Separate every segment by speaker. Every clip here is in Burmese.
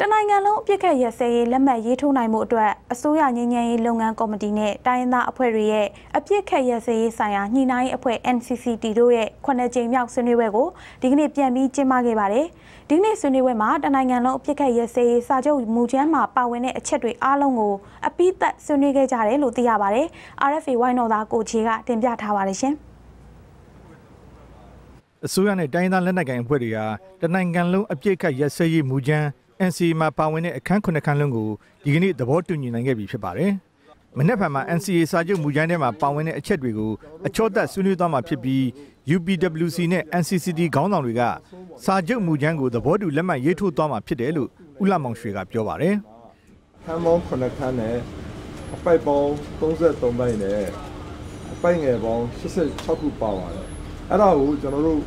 Speaker 1: တနိုင်ငံလုံးအပြစ်ခတ်ရက်စဲရေးလက်မှတ်ရေးထိုးနိုင်မှုအတွက်အစိုးရငင်းငယ်ရေးလုပ်ငန်းကော်မတီနဲ့တိုင်းရင်းသားအဖွဲ့တွေရဲ့အပြစ်ခတ်ရက်စဲရေးဆိုင်ရာညှိနှိုင်းအဖွဲ့ NCCT တို့ရဲ့ခုနှစ်ကြိမ်မြောက်ဆွေးနွေးပွဲကိုဒီကနေ့ပြန်ပြီးကျင်းပခဲ့ပါတယ်။ဒီကနေ့ဆွေးနွေးပွဲမှာတနိုင်ငံလုံးအပြစ်ခတ်ရက်စဲရေးစာချုပ်မူချမ်းမှာပါဝင်တဲ့အချက်တွေအားလုံးကိုအပိသက်ဆွေးနွေးခဲ့ကြတယ်လို့သိရပါတယ်။ RFA ဝိုင်းတော်သားကိုချေကတင်ပြထားပါတယ်ရှင်။
Speaker 2: အစိုးရနဲ့တိုင်းဒေသလက်နက်ကိုင်အဖွဲ့တွေကတနိုင်ငံလုံးအပြစ်ခတ်ရက်စဲရေးမူကြမ်း NCA မှာပါဝင်တဲ့အခန်းခုနှစ်ခန်းလုံးကိုဒီကနေ့သဘောတူညီနိုင်ခဲ့ပြီဖြစ်ပါတယ်။မနေ့ကမှ NCA စာချုပ်မူကြမ်းထဲမှာပါဝင်တဲ့အချက်တွေကိုအချော့သက်ဆွေးနွေးသွားမှာဖြစ်ပြီး UPWC နဲ့ NCCT ခေါင်းဆောင်တွေကစာချုပ်မူကြမ်းကိုသဘောတူလက်မှတ်ရေးထိုးသွားမှာဖြစ်တယ်လို့ဦးလမောင်ရွှေကပြောပါတယ်။
Speaker 3: ခန်းပေါင်းခုနှစ်ခန်းနဲ့အပိုက်ပေါင်း33ပိုက်နဲ့အပိုက်ငယ်ပေါင်း86ခုပါပါတယ်။အဲ့ဒါကိုကျွန်တော်တို့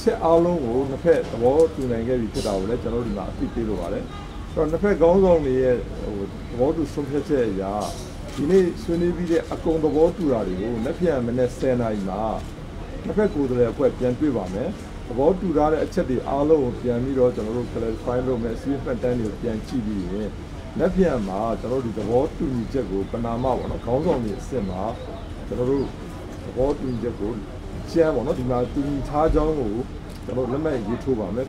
Speaker 3: အချက်အားလုံးကိုနှစ်ဖက်သဘောတူနိုင်ခဲ့ပြီဖြစ်တာကိုလည်းကျွန်တော်တို့ဒီမှာအသိပေးလိုပါတယ်။ဆိုတော့နှစ်ဖက်ခေါင်းဆောင်တွေရဲ့ဟိုသဘောတူဆုံးဖြတ်ချက်အရာဒီနေ့ဆွေးနွေးပြီးတဲ့အကုန်သဘောတူတာတွေကိုလက်ဖြတ်မနဲ့10နာရီမှာနှစ်ဖက်ကိုယ်စားလှယ်အဖွဲ့ပြန်တွေ့ပါမယ်။သဘောတူထားတဲ့အချက်တွေအားလုံးကိုပြန်ပြီးတော့ကျွန်တော်တို့ clarify လုပ်မယ် see မှတ်တမ်းတွေကိုပြန်ကြည့်ပြီးရင်လက်ဖြတ်မှာကျွန်တော်တို့ဒီသဘောတူညီချက်ကိုပနာမပေါ့နော်ခေါင်းဆောင်တွေအစ်စ်မှာကျွန်တော်တို့သဘောတူညီချက်ကို ရှမ်းပေါ့နော်ဒီမှာတူညီထားကြောင်းကိုကျွန်တော်လက်မှတ်ရေးထိုးပါမယ်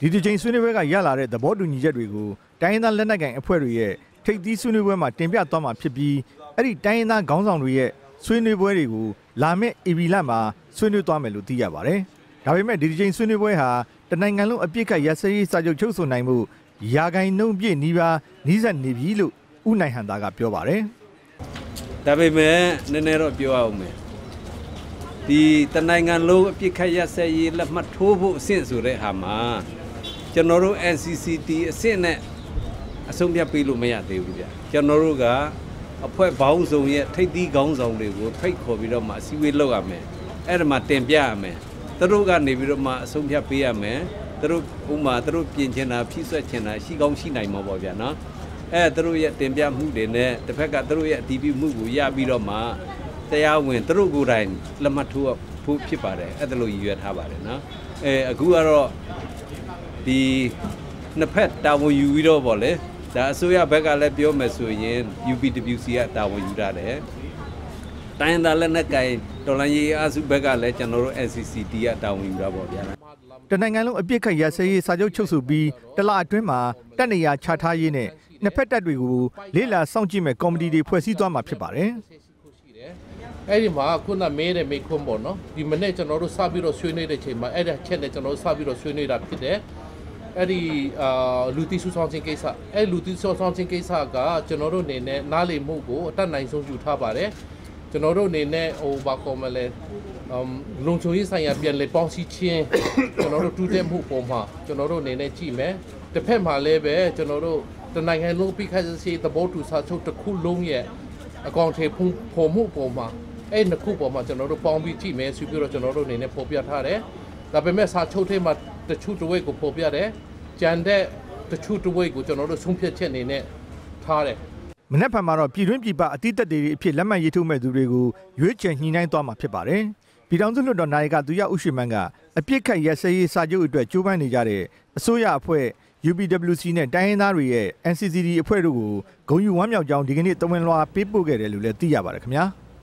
Speaker 2: ဒီဒီချိန်ဆွေးနွေးပွဲကရလာတဲ့သဘောတူညီချက်တွေကိုတိုင်းရင်းသားလက်နက်ကိုင်အဖွဲ့တွေရဲ့ထိပ်သီးဆွေးနွေးပွဲမှာတင်ပြသွားမှာဖြစ်ပြီးအဲ့ဒီတိုင်းရင်းသားခေါင်းဆောင်တွေရဲ့ဆွေးနွေးပွဲတွေကိုလာမယ့် EV လမှာဆွေးနွေးသွားမယ်လို့သိရပါတယ်။ဒါပေမဲ့ဒီဒီချိန်ဆွေးနွေးပွဲဟာတနိုင်ငံလုံးအပြစ်ခတ်ရစရေးစာချုပ်ချုပ်ဆိုနိုင်မှုရာဂိုင်နှုံပြည့်နီးပါးနီးစပ်နေပြီလို့ဦးနိုင်ဟန်သားကပြောပါတယ်။
Speaker 4: ဒါပေမဲ့နည်းနည်းတော့ပြောအောင်မယ်။ ဒီတနိုင်ငံလုံးအပြစ်ခတ်ရဆက်ရေးလက်မှတ်ထိုးဖို့အဆင့်ဆိုတဲ့ဟာမှာကျွန်တော်တို့ NCCT အဆင့်နဲ့အဆုံးဖြတ်ပေးလို့မရသေးဘူးဗျကျွန်တော်တို့ကအဖွဲ့ဘောင်းဆောင်ရဲ့ထိပ်သီးခေါင်းဆောင်တွေကိုဖိတ်ခေါ်ပြီးတော့မှအစည်းအဝေးလုပ်ရမယ်အဲ့ဒါမှတင်ပြရမယ်သူတို့ကနေပြီးတော့မှအဆုံးဖြတ်ပေးရမယ်သူတို့ဥမာသူတို့ပြင်ချင်တာဖြည့်ဆွက်ချင်တာရှိကောင်းရှိနိုင်မှာပေါ့ဗျာနော်အဲသူတို့ရဲ့တင်ပြမှုတွေနဲ့တစ်ဖက်ကသူတို့ရဲ့အတည်ပြုမှုကိုရပြီးတော့မှ တရားဝင်သူတို့ကိုယ်တိုင်လက်မှတ်ထိုးဖို့ဖြစ်ပါတယ်အဲ့ဒါလိုရည်ရွယ်ထားပါတယ်နော်အဲအခုကတော့ဒီနှစ်ဖက်တာဝန်ယူပြီးတော့ဗောလေဒါအစိုးရဘက်ကလည်းပြောမယ်ဆိုရင် UPWC ကတာဝန်ယူရတယ်တိုင်းဒါလက်နက်ကင်တော်လန်ရေးအစုဘက်ကလည်းကျွန်တော်တို့ NCCT ကတာဝန်ယူတာပေါ့ဗျာ
Speaker 2: တနိုင်ငံလုံးအပြစ်ခတ်ရစရေးစာချုပ်ချုပ်ဆိုပြီးတလအတွင်းမှာတက်နေရချထားရေးနဲ့နှစ်ဖက်တပ်တွေကိုလေးလာစောင့်ကြည့်မဲ့ကော်မတီတွေဖွဲ့စည်းသွားမှာဖြစ်ပါတယ်
Speaker 5: အဲ့ဒီမှာခုနမဲတဲ့မိခွန်းပေါ့နော်ဒီမနေ့ကျွန်တော်တို့စပြီးတော့ဆွေးနွေးတဲ့ချိန်မှာအဲ့ဒါချက်နဲ့ကျွန်တော်တို့စပြီးတော့ဆွေးနွေးတာဖြစ်တယ်အဲ့ဒီအာလူတီစုဆောင်ခြင်းကိစ္စအဲ့လူတီစုဆောင်ခြင်းကိစ္စကကျွန်တော်တို့အနေနဲ့နားလည်မှုကိုအတတ်နိုင်ဆုံးယူထားပါတယ်ကျွန်တော်တို့အနေနဲ့ဟိုဘာကောမလဲအမ်လုံချုံရေးဆိုင်ရာပြန်လေပေါင်းစည်းခြင်းကျွန်တော်တို့တူးတဲ့မှုပုံမှာကျွန်တော်တို့အနေနဲ့ကြည့်မယ်တစ်ဖက်မှာလည်းပဲကျွန်တော်တို့တနိုင်ငံလုံးပြီးခါစီသဘောတူစာချုပ်တစ်ခုလုံးရဲ့အကောင့်ထေဖုံပေါ်မှုပုံမှာ အဲ့နှစ်ခုပေါ်မှာကျွန်တော်တို့ပေါင်းပြီးကြည့်မယ်ဆိုပြီးတော့ကျွန်တော်တို့အနေနဲ့ဖော်ပြထားတယ်ဒါပေမဲ့စာချုပ်ထဲမှာတချို့တဝိတ်ကိုဖော်ပြတယ်ကြံတဲ့တချို့တဝိတ်ကိုကျွန်တော်တို့ဆုံးဖြတ်ချက်အနေနဲ့ထားတယ်
Speaker 2: မနေ့ဖန်မှာတော့ပြည်တွင်းပြည်ပအတိတ်တက်တွေအဖြစ်လက်မှတ်ရေးထိုးမဲ့သူတွေကိုရွေးချယ်ညှိနှိုင်းသွားမှာဖြစ်ပါတယ်ပြည်ထောင်စုလွှတ်တော်နိုင်ကသူရဥရှိမန်းကအပြစ်ခတ်ရစရေးစာချုပ်အတွက်ကြိုးပမ်းနေကြတဲ့အစိုးရအဖွဲ့ UPWC နဲ့တိုင်းရင်းသားတွေရဲ့ NCCD အဖွဲ့တို့ကိုဂုံယူဝမ်းမြောက်ကြောင်းဒီကနေ့တဝန်လွှာပေးပို့ခဲ့တယ်လို့လည်းသိရပါတယ်ခင်ဗျာ။